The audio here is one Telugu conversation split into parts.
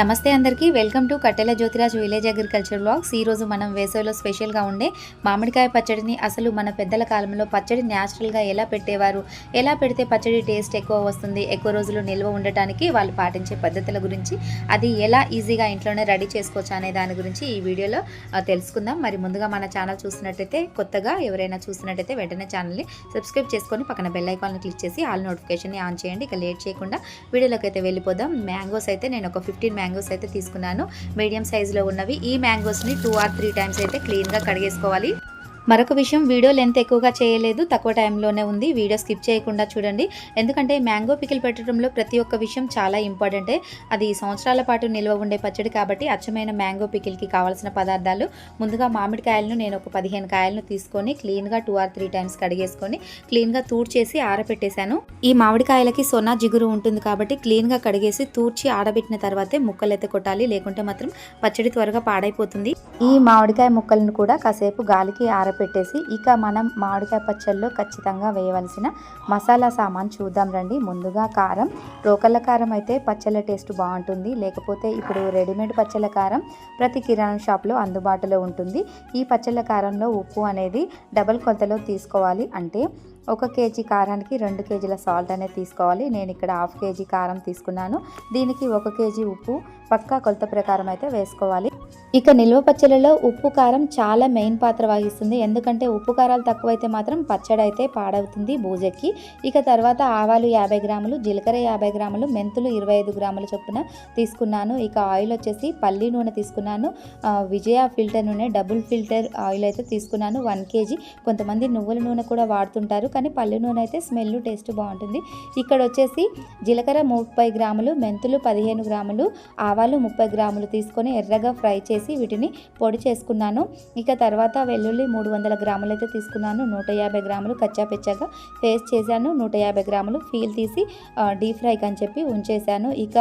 నమస్తే అందరికీ. వెల్కమ్ టు కట్టెల జ్యోతిరాజ్ విలేజ్ అగ్రికల్చర్ బ్లాగ్స్. ఈ రోజు మనం వేసవిలో స్పెషల్గా ఉండే మామిడికాయ పచ్చడిని అసలు మన పెద్దల కాలంలో పచ్చడి న్యాచురల్గా ఎలా పెట్టేవారు? ఎలా పెడితే పచ్చడి టేస్ట్ ఎక్కువ వస్తుంది? ఎక్కువ రోజులు నిల్వ ఉండటానికి వాళ్ళు పాటించే పద్ధతుల గురించి అది ఎలా ఈజీగా ఇంట్లోనే రెడీ చేసుకోవచ్చు అనే దాని గురించి ఈ వీడియోలో తెలుసుకుందాం. మరి ముందుగా మన ఛానల్ చూసినట్టయితే కొత్తగా ఎవరైనా చూసినట్టయితే వెంటనే ఛానల్ని సబ్స్క్రైబ్ చేసుకొని పక్కన బెల్ ఐకాన్ని క్లిక్ చేసి ఆల్ నోటిఫికేషన్ని ఆన్ చేయండి. ఇక లేట్ చేయకుండా వీడియోలోకి అయితే వెళ్ళిపోదాం. మ్యాంగోస్ అయితే నేను ఒక ఫిఫ్టీన్ మ్యాంగోస్ అయితే తీసుకున్నాను. మీడియం సైజులో ఉన్నవి. ఈ మ్యాంగోస్ని టూ ఆర్ త్రీ టైమ్స్ అయితే క్లీన్గా కడిగేసుకోవాలి. మరొక విషయం వీడియో లెంత్ ఎక్కువగా చేయలేదు తక్కువ టైంలోనే ఉంది. వీడియో స్కిప్ చేయకుండా చూడండి. ఎందుకంటే మ్యాంగో పికిల్ పెట్టడంలో ప్రతి ఒక్క విషయం చాలా ఇంపార్టెంటే. అది సంవత్సరాల పాటు నిల్వ ఉండే పచ్చడి కాబట్టి అచ్చమైన మ్యాంగో పికిల్కి కావాల్సిన పదార్థాలు. ముందుగా మామిడికాయలను నేను ఒక పదిహేను కాయలను తీసుకొని క్లీన్గా టూ ఆర్ త్రీ టైమ్స్ కడిగేసుకొని క్లీన్గా తూడ్చేసి ఆరబెట్టేశాను. ఈ మామిడికాయలకి సొనా జిగురు ఉంటుంది కాబట్టి క్లీన్గా కడిగేసి తూర్చి ఆడబెట్టిన తర్వాతే ముక్కలు అయితే కొట్టాలి. లేకుంటే మాత్రం పచ్చడి త్వరగా పాడైపోతుంది. ఈ మామిడికాయ ముక్కలను కూడా కాసేపు గాలికి ఆరబెట్టేసి ఇక మనం మామిడికాయ పచ్చళ్ళలో ఖచ్చితంగా వేయవలసిన మసాలా సామాన్ చూద్దాం రండి. ముందుగా కారం. రోకళ్ళ కారం అయితే పచ్చళ్ళ టేస్ట్ బాగుంటుంది. లేకపోతే ఇప్పుడు రెడీమేడ్ పచ్చళ్ళ కారం ప్రతి కిరాణా షాప్లో అందుబాటులో ఉంటుంది. ఈ పచ్చళ్ళ కారంలో ఉప్పు అనేది డబల్ కొలతలో తీసుకోవాలి. అంటే ఒక కేజీ కారానికి రెండు కేజీల సాల్ట్ అనేది తీసుకోవాలి. నేను ఇక్కడ హాఫ్ కేజీ కారం తీసుకున్నాను. దీనికి ఒక కేజీ ఉప్పు పక్కా కొలత ప్రకారం అయితే వేసుకోవాలి. ఇక నిల్వ పచ్చళ్ళలో ఉప్పు కారం చాలా మెయిన్ పాత్ర వహిస్తుంది. ఎందుకంటే ఉప్పు కారాలు తక్కువైతే మాత్రం పచ్చడి అయితే పాడవుతుంది బూజెక్కి ఇక తర్వాత ఆవాలు యాభై గ్రాములు జీలకర్ర యాభై గ్రాములు మెంతులు ఇరవై ఐదు గ్రాముల చొప్పున తీసుకున్నాను. ఇక ఆయిల్ వచ్చేసి పల్లి నూనె తీసుకున్నాను. విజయ ఫిల్టర్ నూనె డబుల్ ఫిల్టర్ ఆయిల్ అయితే తీసుకున్నాను. One KG. కొంతమంది నువ్వుల నూనె కూడా వాడుతుంటారు. కానీ పల్లి నూనె అయితే స్మెల్ టేస్ట్ బాగుంటుంది. ఇక్కడ వచ్చేసి జీలకర్ర ముప్పై గ్రాములు మెంతులు పదిహేను గ్రాములు ఆవాలు ముప్పై గ్రాములు తీసుకొని ఎర్రగా ఫ్రై చేసి వీటిని పొడి చేసుకున్నాను. ఇక తర్వాత వెల్లుల్లి మూడు వందల గ్రాములు అయితే తీసుకున్నాను. నూట యాభై గ్రాములు కచ్చాపెచ్చగా పేస్ట్ చేశాను. నూట యాభై గ్రాములు ఫీల్ తీసి డీప్ ఫ్రైకి అని చెప్పి ఉంచేశాను. ఇక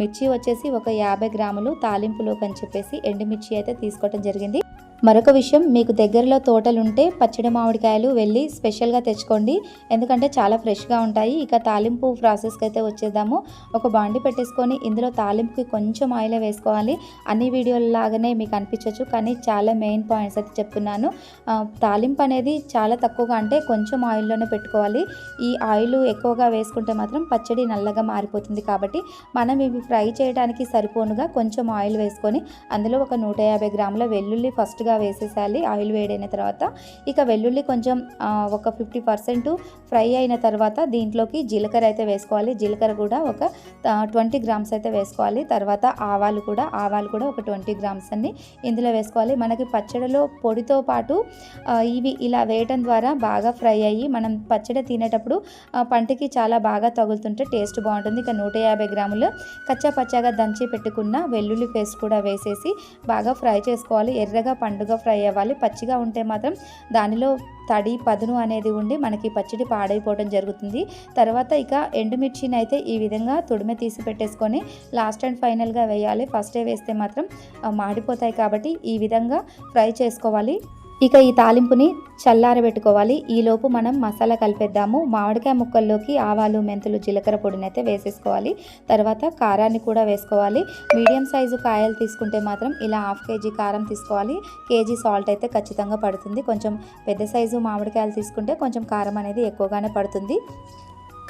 మిర్చి వచ్చేసి ఒక యాభై గ్రాములు తాలింపులోకి అని చెప్పేసి ఎండుమిర్చి అయితే తీసుకోవటం జరిగింది. మరొక విషయం మీకు దగ్గరలో తోటలు ఉంటే పచ్చడి మామిడికాయలు వెళ్ళి స్పెషల్గా తెచ్చుకోండి. ఎందుకంటే చాలా ఫ్రెష్గా ఉంటాయి. ఇక తాలింపు ప్రాసెస్కి అయితే వచ్చేద్దాము. ఒక బాండి పెట్టేసుకొని ఇందులో తాలింపుకి కొంచెం ఆయిల్ వేసుకోవాలి. అన్ని వీడియోలాగానే మీకు అనిపించవచ్చు కానీ చాలా మెయిన్ పాయింట్స్ అయితే చెప్తున్నాను. తాలింపు అనేది చాలా తక్కువగా అంటే కొంచెం ఆయిల్లోనే పెట్టుకోవాలి. ఈ ఆయిల్ ఎక్కువగా వేసుకుంటే మాత్రం పచ్చడి నల్లగా మారిపోతుంది కాబట్టి మనం ఇవి ఫ్రై చేయడానికి సరిపోనుగా కొంచెం ఆయిల్ వేసుకొని అందులో ఒక నూట యాభై గ్రాముల వెల్లుల్లి ఫస్ట్గా వేసేసాలి ఆయిల్ వేడైన తర్వాత. ఇక వెల్లుల్లి కొంచెం ఒక ఫిఫ్టీ పర్సెంట్ ఫ్రై అయిన తర్వాత దీంట్లోకి జీలకర్ర అయితే వేసుకోవాలి. జీలకర్ర కూడా ఒక ట్వంటీ గ్రామ్స్ అయితే వేసుకోవాలి. తర్వాత ఆవాలు కూడా ఆవాలు కూడా ఒక ట్వంటీ గ్రామ్స్ అన్ని ఇందులో వేసుకోవాలి. మనకి పచ్చడిలో పొడితో పాటు ఇవి ఇలా వేయటం ద్వారా బాగా ఫ్రై అయ్యి మనం పచ్చడి తినేటప్పుడు పంటికి చాలా బాగా తగులుతుంటే టేస్ట్ బాగుంటుంది. ఇక నూట యాభై గ్రాములు కచ్చా పచ్చాగా దంచి పెట్టుకున్న వెల్లుల్లి పేస్ట్ కూడా వేసేసి బాగా ఫ్రై చేసుకోవాలి. ఎర్రగా పండుగ ఫ్రై అవ్వాలి. పచ్చిగా ఉంటే మాత్రం దానిలో తడి పదును అనేది ఉండి మనకి పచ్చడి పాడైపోవడం జరుగుతుంది. తర్వాత ఇక ఎండుమిర్చిని అయితే ఈ విధంగా తుడిమె తీసి పెట్టేసుకొని లాస్ట్ అండ్ ఫైనల్గా వేయాలి. ఫస్టే వేస్తే మాత్రం మాడిపోతాయి కాబట్టి ఈ విధంగా ఫ్రై చేసుకోవాలి. ఇక ఈ తాలింపుని చల్లారబెట్టుకోవాలి. ఈలోపు మనం మసాలా కలిపేద్దాము. మామిడికాయ ముక్కల్లోకి ఆవాలు మెంతులు జీలకర్ర పొడిని అయితే వేసేసుకోవాలి. తర్వాత కారాన్ని కూడా వేసుకోవాలి. మీడియం సైజు కాయలు తీసుకుంటే మాత్రం ఇలా హాఫ్ కేజీ కారం తీసుకోవాలి. కేజీ సాల్ట్ అయితే ఖచ్చితంగా పడుతుంది. కొంచెం పెద్ద సైజు మామిడికాయలు తీసుకుంటే కొంచెం కారం అనేది ఎక్కువగానే పడుతుంది.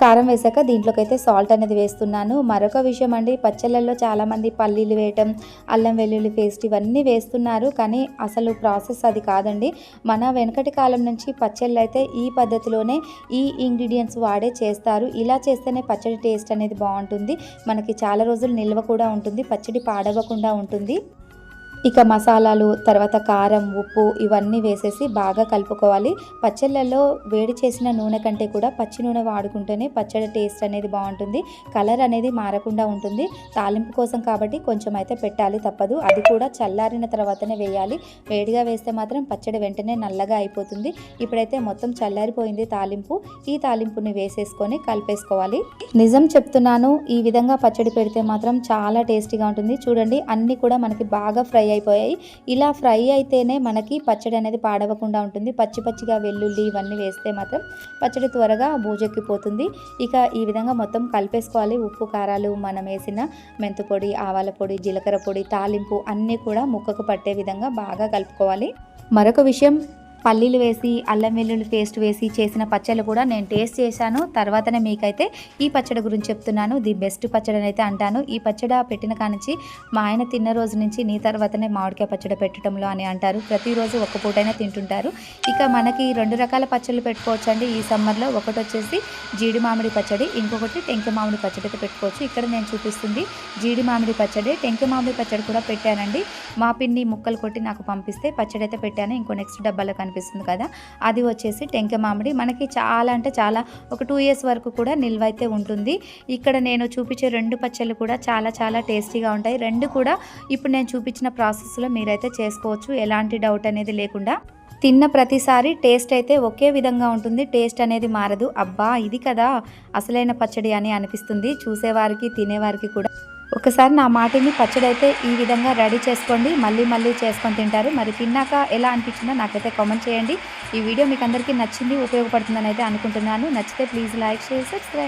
కారం వేసాక దీంట్లోకి అయితే సాల్ట్ అనేది వేస్తున్నాను. మరొక విషయం అండి పచ్చళ్ళల్లో చాలామంది పల్లీలు వేయటం అల్లం వెల్లుల్లి పేస్ట్ ఇవన్నీ వేస్తున్నారు. కానీ అసలు ప్రాసెస్ అది కాదండి. మన వెనకటి కాలం నుంచి పచ్చళ్ళు అయితే ఈ పద్ధతిలోనే ఈ ఇంగ్రీడియంట్స్ వాడే చేస్తారు. ఇలా చేస్తేనే పచ్చడి టేస్ట్ అనేది బాగుంటుంది. మనకి చాలా రోజులు నిల్వ కూడా ఉంటుంది పచ్చడి పాడవకుండా ఉంటుంది. ఇక మసాలాలు తర్వాత కారం ఉప్పు ఇవన్నీ వేసేసి బాగా కలుపుకోవాలి. పచ్చళ్ళల్లో వేడి చేసిన నూనె కంటే కూడా పచ్చి నూనె వాడుకుంటేనే పచ్చడి టేస్ట్ అనేది బాగుంటుంది. కలర్ అనేది మారకుండా ఉంటుంది. తాలింపు కోసం కాబట్టి కొంచెం అయితే పెట్టాలి తప్పదు. అది కూడా చల్లారిన తర్వాతనే వేయాలి. వేడిగా వేస్తే మాత్రం పచ్చడి వెంటనే నల్లగా అయిపోతుంది. ఇప్పుడైతే మొత్తం చల్లారిపోయింది తాలింపు. ఈ తాలింపుని వేసేసుకొని కలిపేసుకోవాలి. నిజం చెప్తున్నాను ఈ విధంగా పచ్చడి పెడితే మాత్రం చాలా టేస్టీగా ఉంటుంది. చూడండి అన్నీ కూడా మనకి బాగా ఫ్రై అయిపోయాయి. ఇలా ఫ్రై అయితేనే మనకి పచ్చడి అనేది పాడవకుండా ఉంటుంది. పచ్చి పచ్చిగా వెల్లుల్లి ఇవన్నీ వేస్తే మాత్రం పచ్చడి త్వరగా బూజెక్కిపోతుంది. ఇక ఈ విధంగా మొత్తం కలిపేసుకోవాలి. ఉప్పు కారాలు మనం వేసిన మెంతుపొడి ఆవాల పొడి జీలకర్ర పొడి తాలింపు అన్నీ కూడా ముక్కకు పట్టే విధంగా బాగా కలుపుకోవాలి. మరొక విషయం పల్లీలు వేసి అల్లం వెల్లుల్లి పేస్ట్ వేసి చేసిన పచ్చళ్ళు కూడా నేను టేస్ట్ చేశాను. తర్వాతనే మీకైతే ఈ పచ్చడి గురించి చెప్తున్నాను. ది బెస్ట్ పచ్చడి అయితే అంటాను. ఈ పచ్చడి పెట్టిన కానించి మా ఆయన తిన్న రోజు నుంచి నీ తర్వాతనే మామిడికాయ పచ్చడి పెట్టడంలో అని అంటారు. ప్రతిరోజు ఒక్క పూటైనా తింటుంటారు. ఇక మనకి రెండు రకాల పచ్చళ్ళు పెట్టుకోవచ్చు అండి ఈ సమ్మర్లో ఒకటి వచ్చేసి జీడి మామిడి పచ్చడి ఇంకొకటి టెంక మామిడి పచ్చడి అయితే పెట్టుకోవచ్చు. ఇక్కడ నేను చూపిస్తుంది జీడి మామిడి పచ్చడి. టెంక మామిడి పచ్చడి కూడా పెట్టానండి. మా పిన్ని ముక్కలు కొట్టి నాకు పంపిస్తే పచ్చడి అయితే పెట్టాను. ఇంకో నెక్స్ట్ డబ్బాలో కనిపిస్తుంది కదా అది వచ్చేసి టెంక మామిడి. మనకి చాలా అంటే చాలా ఒక టూ ఇయర్స్ వరకు కూడా నిల్వ అయితే ఉంటుంది. ఇక్కడ నేను చూపించే రెండు పచ్చళ్ళు కూడా చాలా చాలా టేస్టీగా ఉంటాయి. రెండు కూడా ఇప్పుడు నేను చూపించిన ప్రాసెస్లో మీరైతే చేసుకోవచ్చు. ఎలాంటి డౌట్ అనేది లేకుండా. తిన్న ప్రతిసారి టేస్ట్ అయితే ఒకే విధంగా ఉంటుంది. టేస్ట్ అనేది మారదు. అబ్బా ఇది కదా అసలైన పచ్చడి అని అనిపిస్తుంది. చూసేవారికి తినేవారికి కూడా. ఒకసారి నా మాటిని పచ్చడి అయితే ఈ విధంగా రెడీ చేసుకోండి. మళ్ళీ మళ్ళీ చేసుకొని తింటారు. మరి తిన్నాక ఎలా అనిపించిందో నాకైతే కామెంట్ చేయండి. ఈ వీడియో మీకు అందరికీ నచ్చింది ఉపయోగపడుతుందని అయితే అనుకుంటున్నాను. నచ్చితే ప్లీజ్ లైక్ చేసి సబ్స్క్రైబ్.